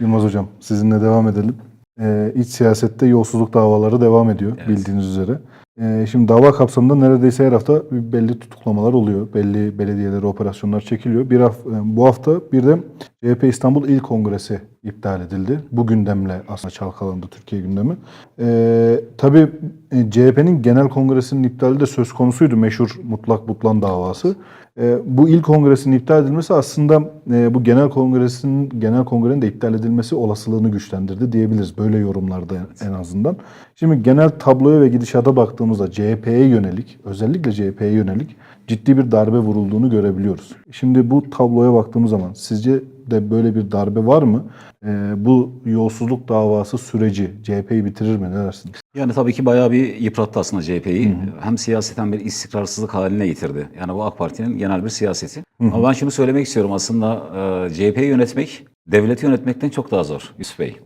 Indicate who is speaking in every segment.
Speaker 1: Yılmaz Hocam sizinle devam edelim. Ee, iç siyasette yolsuzluk davaları devam ediyor
Speaker 2: Evet.
Speaker 1: bildiğiniz üzere. Ee, şimdi dava kapsamında neredeyse her hafta belli tutuklamalar oluyor. Belli belediyelere operasyonlar çekiliyor. Bir haf- e, bu hafta bir de CHP İstanbul İl Kongresi iptal edildi. Bu gündemle aslında çalkalandı Türkiye gündemi. Ee, tabii e, CHP'nin genel kongresinin iptali de söz konusuydu. Meşhur mutlak butlan davası. Ee, bu il kongresinin iptal edilmesi aslında e, bu genel kongresinin genel kongrenin de iptal edilmesi olasılığını güçlendirdi diyebiliriz. Böyle yorumlarda en azından. Şimdi genel tabloya ve gidişata baktığımızda CHP'ye yönelik, özellikle CHP'ye yönelik ciddi bir darbe vurulduğunu görebiliyoruz. Şimdi bu tabloya baktığımız zaman sizce de böyle bir darbe var mı? Ee, bu yolsuzluk davası süreci CHP'yi bitirir mi? Ne dersiniz?
Speaker 2: Yani tabii ki bayağı bir yıprattı aslında CHP'yi. Hem siyaseten bir istikrarsızlık haline getirdi. Yani bu AK Parti'nin genel bir siyaseti. Ama ben şunu söylemek istiyorum aslında e, CHP'yi yönetmek devleti yönetmekten çok daha zor Yusuf Bey.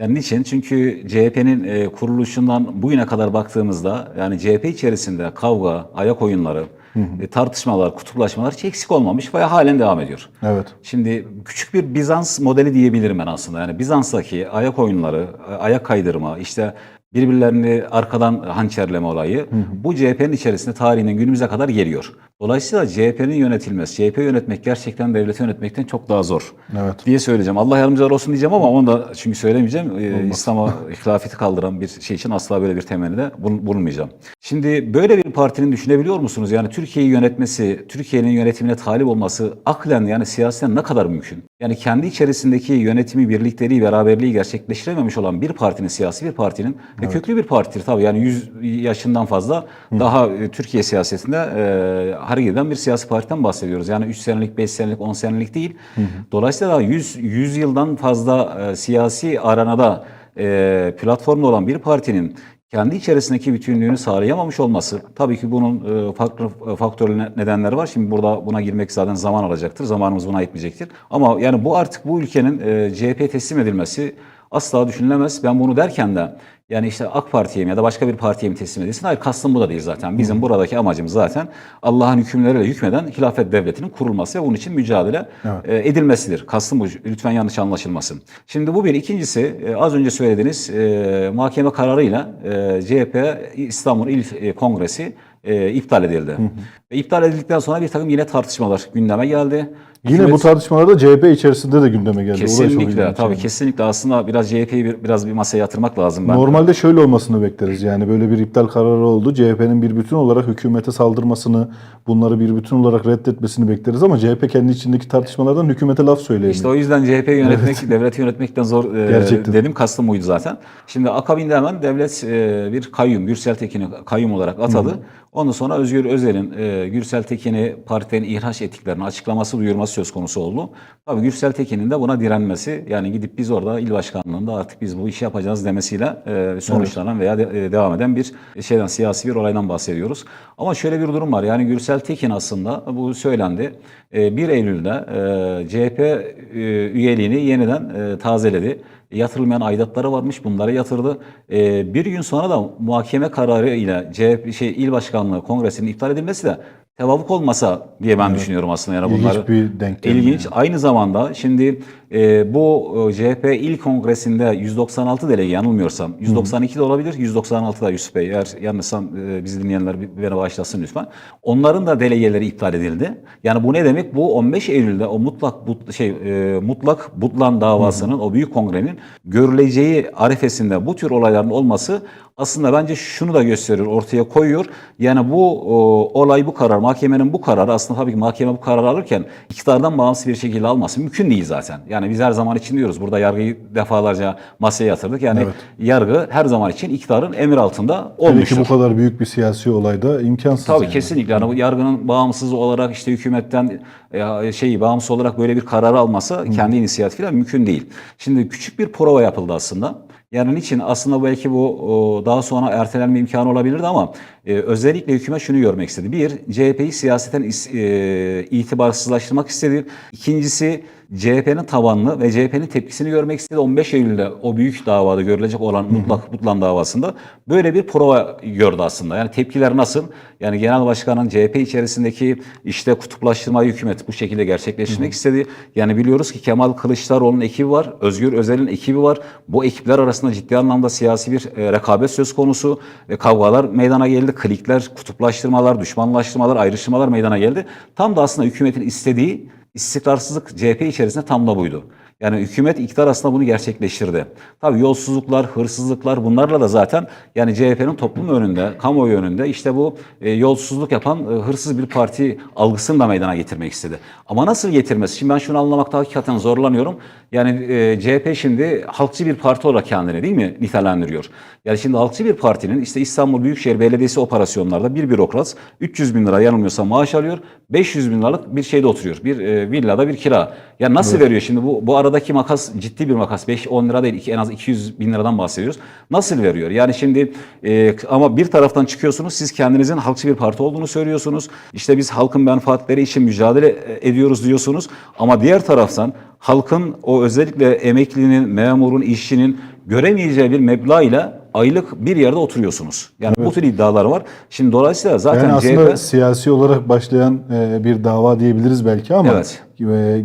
Speaker 2: Yani niçin? Çünkü CHP'nin e, kuruluşundan bugüne kadar baktığımızda yani CHP içerisinde kavga, ayak oyunları, e, tartışmalar, kutuplaşmalar hiç eksik olmamış ve halen devam ediyor.
Speaker 1: Evet.
Speaker 2: Şimdi küçük bir Bizans modeli diyebilirim ben aslında. Yani Bizans'taki ayak oyunları, ayak kaydırma, işte birbirlerini arkadan hançerleme olayı bu CHP'nin içerisinde tarihinden günümüze kadar geliyor. Dolayısıyla CHP'nin yönetilmesi, CHP yönetmek gerçekten devleti yönetmekten çok daha zor
Speaker 1: Evet.
Speaker 2: diye söyleyeceğim. Allah yardımcılar olsun diyeceğim ama onu da çünkü söylemeyeceğim. Ee, İslam'a hilafeti kaldıran bir şey için asla böyle bir bulun- bulunmayacağım. Şimdi böyle bir partinin düşünebiliyor musunuz? Yani Türkiye'yi yönetmesi, Türkiye'nin yönetimine talip olması aklen yani siyaseten ne kadar mümkün? Yani kendi içerisindeki yönetimi, birlikteliği, beraberliği gerçekleştirememiş olan bir partinin, siyasi bir partinin ve köklü bir partidir tabii. Yani 100 yaşından fazla daha e, Türkiye siyasetinde e, hareket eden bir siyasi partiden bahsediyoruz. Yani 3 senelik, 5 senelik, 10 senelik değil. Dolayısıyla 100, 100 yıldan fazla e, siyasi aranada e, platformda olan bir partinin kendi içerisindeki bütünlüğünü sağlayamamış olması tabii ki bunun e, farklı e, faktörlü ne- nedenleri var. Şimdi burada buna girmek zaten zaman alacaktır. Zamanımız buna yetmeyecektir. Ama yani bu artık bu ülkenin CHP teslim edilmesi asla düşünülemez. Ben bunu derken de yani işte AK Parti'ye mi ya da başka bir partiye mi teslim edilsin? Hayır kastım bu da değil zaten. Bizim buradaki amacımız zaten Allah'ın hükümleriyle hükmeden hilafet devletinin kurulması ve bunun için mücadele e, edilmesidir. Kastım bu. Lütfen yanlış anlaşılmasın. Şimdi bu bir. İkincisi e, az önce söylediğiniz e, mahkeme kararıyla CHP İstanbul İl Kongresi e, iptal edildi. Ve iptal edildikten sonra bir takım yine tartışmalar gündeme geldi.
Speaker 1: Yine
Speaker 2: Hükümet-
Speaker 1: bu tartışmalarda CHP içerisinde de gündeme geldi.
Speaker 2: Kesinlikle tabii
Speaker 1: yani.
Speaker 2: kesinlikle aslında biraz CHP'yi bir, biraz bir masaya yatırmak lazım. Ben
Speaker 1: Normalde şöyle olmasını bekleriz. Yani böyle bir iptal kararı oldu. CHP'nin bir bütün olarak hükümete saldırmasını, bunları bir bütün olarak reddetmesini bekleriz ama CHP kendi içindeki tartışmalardan hükümete laf söyleyemiyor.
Speaker 2: İşte o yüzden CHP yönetmek, devleti yönetmekten zor e,
Speaker 1: Gerçekten.
Speaker 2: dedim. Kastım buydu zaten. Şimdi akabinde hemen devlet e, bir kayyum, Gürsel Tekin'i kayyum olarak atadı. Ondan sonra Özgür Özel'in e, Gürsel Tekin'i partiden ihraç ettiklerini açıklaması, duyurması söz konusu oldu. Tabii Gürsel Tekin'in de buna direnmesi, yani gidip biz orada il başkanlığında artık biz bu işi yapacağız demesiyle e, sonuçlanan veya de- e, devam eden bir şeyden, siyasi bir olaydan bahsediyoruz. Ama şöyle bir durum var. Yani Gürsel Tekin aslında bu söylendi. E, 1 Eylül'de e, CHP e, üyeliğini yeniden e, tazeledi. Yatırılmayan aidatları varmış. Bunları yatırdı. E, bir gün sonra da muhakeme kararı ile CHP şey il başkanlığı kongresinin iptal edilmesi de tevafuk olmasa diye ben düşünüyorum aslında. Yani
Speaker 1: İlginç
Speaker 2: bunları
Speaker 1: bir denk
Speaker 2: İlginç. Aynı zamanda şimdi e, bu CHP il kongresinde 196 delege yanılmıyorsam 192 de olabilir 196 da Yusuf Bey eğer yanlışsam e, bizi dinleyenler beni bağışlasın lütfen. Onların da delegeleri iptal edildi. Yani bu ne demek? Bu 15 Eylül'de o mutlak but, şey e, mutlak Butlan davasının o büyük kongrenin görüleceği arifesinde bu tür olayların olması aslında bence şunu da gösteriyor, ortaya koyuyor. Yani bu o, olay, bu karar, mahkemenin bu kararı aslında tabii ki mahkeme bu kararı alırken iktidardan bağımsız bir şekilde alması mümkün değil zaten. Yani biz her zaman için diyoruz, burada yargıyı defalarca masaya yatırdık. Yani
Speaker 1: Evet.
Speaker 2: yargı her zaman için iktidarın emir altında
Speaker 1: ki
Speaker 2: olmuştur.
Speaker 1: bu kadar büyük bir siyasi olayda imkansız.
Speaker 2: Tabii
Speaker 1: yani.
Speaker 2: kesinlikle. Yani yargının bağımsız olarak işte hükümetten e, şeyi bağımsız olarak böyle bir kararı alması kendi inisiyatifiyle mümkün değil. Şimdi küçük bir prova yapıldı aslında. Yani niçin? Aslında belki bu daha sonra ertelenme imkanı olabilirdi ama e, özellikle hükümet şunu görmek istedi. Bir, CHP'yi siyaseten e, itibarsızlaştırmak istedi. İkincisi, CHP'nin tabanını ve CHP'nin tepkisini görmek istedi. 15 Eylül'de o büyük davada görülecek olan mutlak Mutlan davasında böyle bir prova gördü aslında. Yani tepkiler nasıl? Yani Genel Başkan'ın CHP içerisindeki işte kutuplaştırma hükümet bu şekilde gerçekleştirmek istedi. Yani biliyoruz ki Kemal Kılıçdaroğlu'nun ekibi var, Özgür Özel'in ekibi var. Bu ekipler arasında ciddi anlamda siyasi bir e, rekabet söz konusu ve kavgalar meydana geldi. Klikler, kutuplaştırmalar, düşmanlaştırmalar, ayrıştırmalar meydana geldi. Tam da aslında hükümetin istediği istikrarsızlık CHP içerisinde tam da buydu. Yani hükümet iktidar aslında bunu gerçekleştirdi. Tabii yolsuzluklar, hırsızlıklar bunlarla da zaten yani CHP'nin toplum önünde, kamuoyu önünde işte bu e, yolsuzluk yapan e, hırsız bir parti algısını da meydana getirmek istedi. Ama nasıl getirmesi? Şimdi ben şunu anlamakta hakikaten zorlanıyorum. Yani e, CHP şimdi halkçı bir parti olarak kendini değil mi nitelendiriyor? Yani şimdi halkçı bir partinin işte İstanbul Büyükşehir Belediyesi operasyonlarda bir bürokrat 300 bin lira yanılmıyorsam maaş alıyor. 500 bin liralık bir şeyde oturuyor. Bir e, villada bir kira. Ya nasıl veriyor şimdi bu bu aradaki makas ciddi bir makas. 5-10 lira değil iki- en az 200 bin liradan bahsediyoruz. Nasıl veriyor? Yani şimdi e, ama bir taraftan çıkıyorsunuz siz kendinizin halkçı bir parti olduğunu söylüyorsunuz. İşte biz halkın menfaatleri için mücadele e, ediyoruz diyorsunuz. Ama diğer taraftan halkın o özellikle emeklinin, memurun, işçinin göremeyeceği bir meblağ ile aylık bir yerde oturuyorsunuz. Yani bu tür iddialar var. Şimdi dolayısıyla zaten
Speaker 1: Yani aslında
Speaker 2: CHP
Speaker 1: siyasi olarak başlayan e, bir dava diyebiliriz belki ama
Speaker 2: Evet.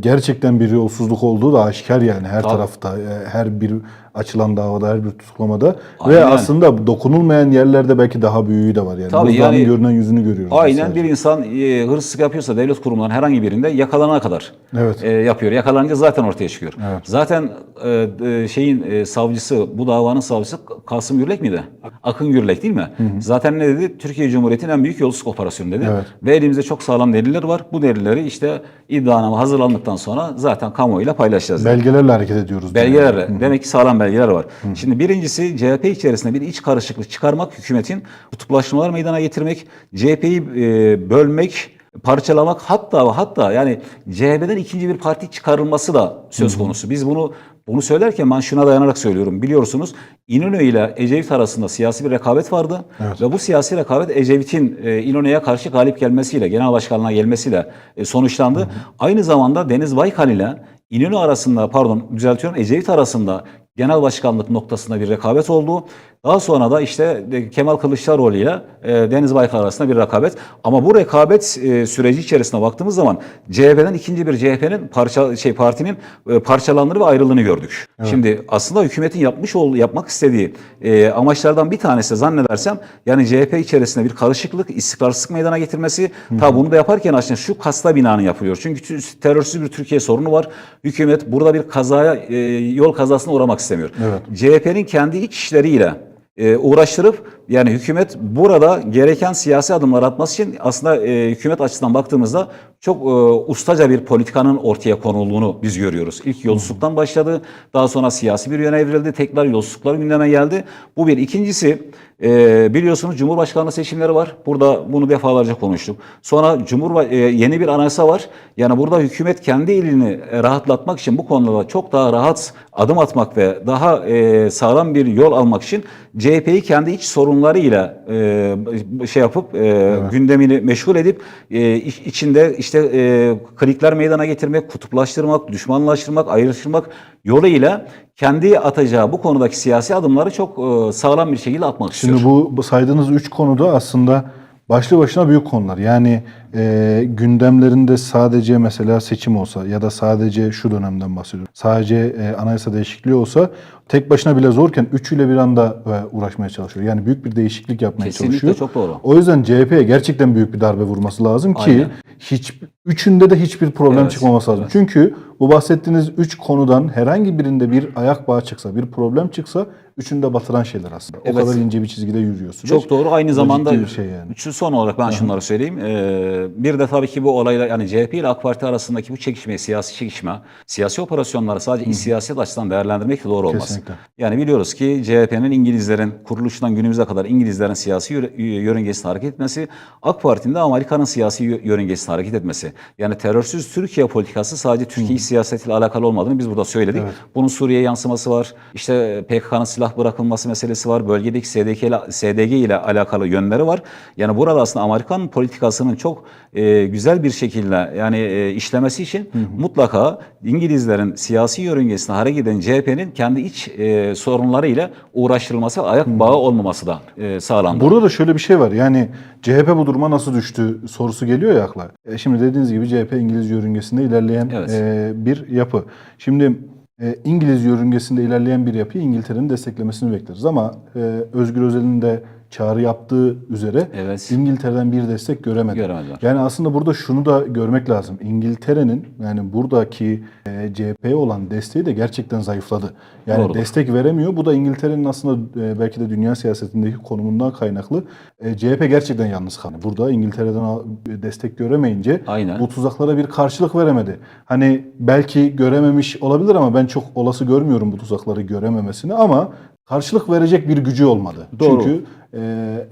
Speaker 1: Gerçekten bir yolsuzluk olduğu da aşikar yani her
Speaker 2: Tabii.
Speaker 1: tarafta, e, her bir açılan davada, her bir tutuklamada
Speaker 2: Aynen.
Speaker 1: ve aslında dokunulmayan yerlerde belki daha büyüğü de var yani.
Speaker 2: Tabii yani-
Speaker 1: görünen yüzünü görüyoruz.
Speaker 2: Aynen
Speaker 1: sadece.
Speaker 2: bir insan e, hırsızlık yapıyorsa devlet kurumlarının herhangi birinde yakalanana kadar
Speaker 1: Evet.
Speaker 2: e, yapıyor. Yakalanınca zaten ortaya çıkıyor. Zaten e, e, şeyin e, savcısı, bu davanın savcısı Kasım Gürlek miydi? Akın Gürlek değil mi? Zaten ne dedi? Türkiye Cumhuriyeti'nin en büyük yolsuzluk operasyonu dedi.
Speaker 1: Evet.
Speaker 2: Ve elimizde çok sağlam deliller var. Bu delilleri işte iddianame hazırlandıktan sonra zaten kamuoyuyla paylaşacağız.
Speaker 1: Belgelerle hareket ediyoruz. diyor.
Speaker 2: Belgelerle. Demek ki sağlam belgeler var. Şimdi birincisi CHP içerisinde bir iç karışıklık çıkarmak, hükümetin kutuplaşmalar meydana getirmek, CHP'yi e, bölmek, parçalamak hatta hatta yani CHP'den ikinci bir parti çıkarılması da söz konusu. Biz bunu bunu söylerken ben şuna dayanarak söylüyorum. Biliyorsunuz İnönü ile Ecevit arasında siyasi bir rekabet vardı. Ve bu siyasi rekabet Ecevit'in e, İnönü'ye karşı galip gelmesiyle, genel başkanlığa gelmesiyle e, sonuçlandı. Aynı zamanda Deniz Baykal ile İnönü arasında pardon düzeltiyorum Ecevit arasında genel başkanlık noktasında bir rekabet oldu. Daha sonra da işte de- Kemal Kılıçdaroğlu ile e, Deniz Baykal arasında bir rekabet. Ama bu rekabet e, süreci içerisinde baktığımız zaman CHP'den ikinci bir CHP'nin parça şey partinin e, parçalandığını ve ayrıldığını gördük. Şimdi aslında hükümetin yapmış olduğu yapmak istediği e, amaçlardan bir tanesi zannedersem yani CHP içerisinde bir karışıklık, istikrarsızlık meydana getirmesi. Tabi bunu da yaparken aslında şu kasta binanın yapılıyor. Çünkü terörsüz bir Türkiye sorunu var. Hükümet burada bir kazaya, e, yol kazasına uğramak istemiyor. CHP'nin kendi iç işleriyle e, uğraştırıp yani hükümet burada gereken siyasi adımlar atması için aslında e, hükümet açısından baktığımızda çok e, ustaca bir politikanın ortaya konulduğunu biz görüyoruz. İlk yolsuzluktan başladı. Daha sonra siyasi bir yöne evrildi. Tekrar yolsuzluklar gündeme geldi. Bu bir. İkincisi e, biliyorsunuz Cumhurbaşkanlığı seçimleri var. Burada bunu defalarca konuştuk. Sonra Cumhurba yeni bir anayasa var. Yani burada hükümet kendi elini rahatlatmak için bu konuda çok daha rahat adım atmak ve daha sağlam bir yol almak için CHP'yi kendi iç sorunlarıyla e, şey yapıp e, gündemini meşgul edip e, iç- içinde işte e, klikler meydana getirmek, kutuplaştırmak, düşmanlaştırmak, ayrıştırmak yoluyla kendi atacağı bu konudaki siyasi adımları çok e, sağlam bir şekilde atmak istiyor.
Speaker 1: Şimdi bu, bu saydığınız üç konuda aslında başlı başına büyük konular. Yani e, gündemlerinde sadece mesela seçim olsa ya da sadece şu dönemden bahsediyorum. Sadece e, anayasa değişikliği olsa tek başına bile zorken üçüyle bir anda e, uğraşmaya çalışıyor. Yani büyük bir değişiklik yapmaya
Speaker 2: Kesinlikle,
Speaker 1: çalışıyor.
Speaker 2: çok doğru.
Speaker 1: O yüzden CHP'ye gerçekten büyük bir darbe vurması lazım ki
Speaker 2: Aynen.
Speaker 1: hiç üçünde de hiçbir problem
Speaker 2: Evet,
Speaker 1: çıkmaması lazım. Çünkü bu bahsettiğiniz üç konudan herhangi birinde bir ayak bağı çıksa, bir problem çıksa üçünde batıran şeyler aslında. O
Speaker 2: Evet.
Speaker 1: kadar ince bir çizgide yürüyor süreç.
Speaker 2: Çok doğru. Aynı zamanda
Speaker 1: bir şey yani.
Speaker 2: şu son olarak ben şunları söyleyeyim. Ee, bir de tabii ki bu olayla yani CHP ile AK Parti arasındaki bu çekişme, siyasi çekişme, siyasi operasyonları sadece iç siyaset açısından değerlendirmek de doğru olmaz.
Speaker 1: Kesinlikle.
Speaker 2: Yani biliyoruz ki CHP'nin İngilizlerin kuruluşundan günümüze kadar İngilizlerin siyasi yörüngesinde hareket etmesi, AK Parti'nin de Amerika'nın siyasi yö- yörüngesinde hareket etmesi. Yani terörsüz Türkiye politikası sadece Türkiye iç siyasetiyle alakalı olmadığını biz burada söyledik. Bunun Suriye yansıması var. İşte PKK'nın silah bırakılması meselesi var. Bölgedeki SDG ile, SDG ile alakalı yönleri var. Yani burada aslında Amerikan politikasının çok e, güzel bir şekilde yani e, işlemesi için mutlaka İngilizlerin siyasi yörüngesine hareket eden CHP'nin kendi iç e, sorunlarıyla uğraştırılması, ayak bağı olmaması da e, sağlandı.
Speaker 1: Burada da şöyle bir şey var. Yani CHP bu duruma nasıl düştü sorusu geliyor ya akla. E, şimdi dediğiniz gibi CHP İngiliz yörüngesinde ilerleyen
Speaker 2: Evet.
Speaker 1: e, bir yapı. Şimdi e, İngiliz yörüngesinde ilerleyen bir yapıyı İngiltere'nin desteklemesini bekleriz. Ama e, Özgür Özel'in de çağrı yaptığı üzere
Speaker 2: Evet.
Speaker 1: İngiltere'den bir destek göremedi.
Speaker 2: Göremediler.
Speaker 1: Yani aslında burada şunu da görmek lazım. İngiltere'nin yani buradaki e, CHP'ye olan desteği de gerçekten zayıfladı. Yani
Speaker 2: Doğrudur.
Speaker 1: destek veremiyor. Bu da İngiltere'nin aslında e, belki de dünya siyasetindeki konumundan kaynaklı. E, CHP gerçekten yalnız kaldı. Burada İngiltere'den al- destek göremeyince
Speaker 2: Aynen.
Speaker 1: bu tuzaklara bir karşılık veremedi. Hani belki görememiş olabilir ama ben çok olası görmüyorum bu tuzakları görememesini ama karşılık verecek bir gücü olmadı.
Speaker 2: Doğru.
Speaker 1: Çünkü e,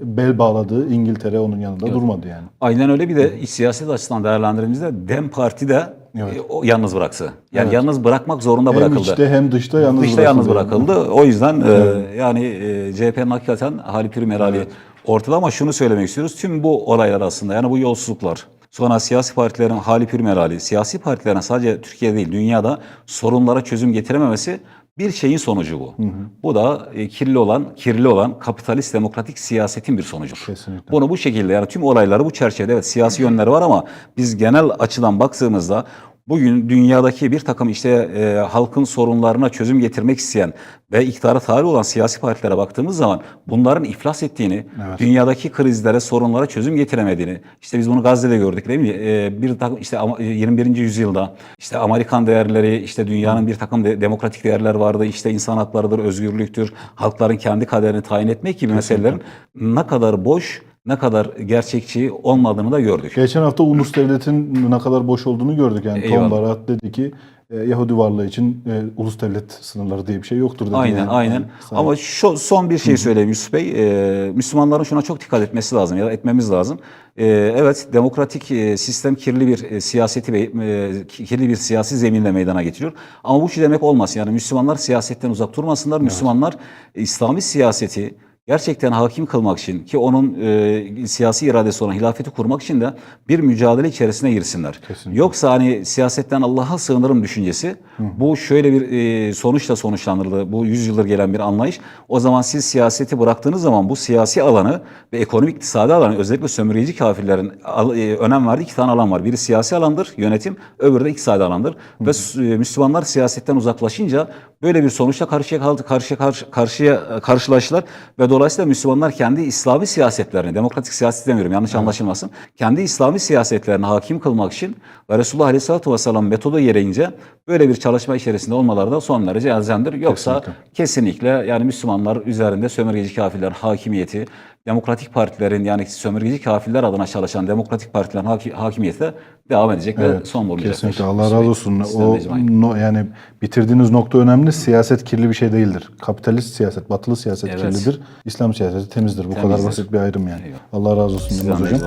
Speaker 1: bel bağladı İngiltere onun yanında durmadı yani.
Speaker 2: Aynen öyle bir de iç siyaset açısından değerlendirdiğimizde DEM Parti de
Speaker 1: Evet.
Speaker 2: e, o yalnız bıraksı. Yani
Speaker 1: Evet.
Speaker 2: yalnız bırakmak zorunda
Speaker 1: Hem
Speaker 2: bırakıldı.
Speaker 1: içte hem dışta yalnız
Speaker 2: Dışta yalnız
Speaker 1: bırakıldı.
Speaker 2: O yüzden e, yani e, CHP'nin hakikaten hali pür merali ortada ama şunu söylemek istiyoruz. Tüm bu olaylar aslında yani bu yolsuzluklar Sonra siyasi partilerin hali pür merali, siyasi partilerin sadece Türkiye değil dünyada sorunlara çözüm getirememesi bir şeyin sonucu bu. Bu da e, kirli olan, kirli olan kapitalist demokratik siyasetin bir sonucu.
Speaker 1: Kesinlikle.
Speaker 2: Bunu bu şekilde yani tüm olayları bu çerçevede evet siyasi yönleri var ama biz genel açıdan baktığımızda bugün dünyadaki bir takım işte e, halkın sorunlarına çözüm getirmek isteyen ve iktidara talip olan siyasi partilere baktığımız zaman bunların iflas ettiğini, dünyadaki krizlere, sorunlara çözüm getiremediğini, işte biz bunu Gazze'de gördük değil mi? E, bir takım işte ama- e, 21. yüzyılda işte Amerikan değerleri, işte dünyanın bir takım de- demokratik değerler vardı, işte insan haklarıdır, özgürlüktür, halkların kendi kaderini tayin etmek gibi meselelerin ne kadar boş, ne kadar gerçekçi olmadığını da gördük.
Speaker 1: Geçen hafta ulus devletin ne kadar boş olduğunu gördük. Yani Tom
Speaker 2: Eyvallah.
Speaker 1: Barat dedi ki e, Yahudi varlığı için e, ulus devlet sınırları diye bir şey yoktur dedi.
Speaker 2: Aynen
Speaker 1: yani.
Speaker 2: aynen.
Speaker 1: Yani
Speaker 2: Ama şu son bir şey söyleyeyim Yusuf Bey. Ee, Müslümanların şuna çok dikkat etmesi lazım ya da etmemiz lazım. Ee, evet demokratik e, sistem kirli bir e, siyaseti ve e, kirli bir siyasi zeminle meydana getiriyor. Ama bu şu demek olmasın. Yani Müslümanlar siyasetten uzak durmasınlar. Müslümanlar e, İslami siyaseti gerçekten hakim kılmak için ki onun e, siyasi iradesi olan hilafeti kurmak için de bir mücadele içerisine girsinler.
Speaker 1: Kesinlikle.
Speaker 2: Yoksa hani siyasetten Allah'a sığınırım düşüncesi bu şöyle bir e, sonuçla sonuçlandırıldı. Bu yüzyıldır gelen bir anlayış. O zaman siz siyaseti bıraktığınız zaman bu siyasi alanı ve ekonomik iktisadi alanı özellikle sömürgeci kafirlerin al- e, önem verdiği iki tane alan var. Biri siyasi alandır, yönetim, öbürü de iktisadi alandır. Ve s- e, Müslümanlar siyasetten uzaklaşınca böyle bir sonuçla karşıya karşıya karşı, karşıya karşılaştılar ve dolayısıyla Müslümanlar kendi İslami siyasetlerini, demokratik siyaset demiyorum yanlış anlaşılmasın. Kendi İslami siyasetlerini hakim kılmak için ve Resulullah Aleyhisselatü Vesselam metodu gereğince böyle bir çalışma içerisinde olmaları da son derece elzemdir. Yoksa kesinlikle, yani Müslümanlar üzerinde sömürgeci kafirler hakimiyeti, demokratik partilerin yani sömürgeci kafirler adına çalışan demokratik partilerin haki- hakimiyeti de devam edecek ve son bulacaktır.
Speaker 1: Kesinlikle Allah razı olsun. O no, yani bitirdiğiniz nokta önemli. Siyaset kirli bir şey değildir. Kapitalist siyaset, batılı siyaset
Speaker 2: Evet.
Speaker 1: kirlidir. İslam siyaseti temizdir. Bu kadar
Speaker 2: Temizdir.
Speaker 1: basit bir ayrım yani.
Speaker 2: Eyvallah.
Speaker 1: Allah razı olsun Yılmaz hocam.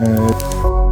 Speaker 1: Ee,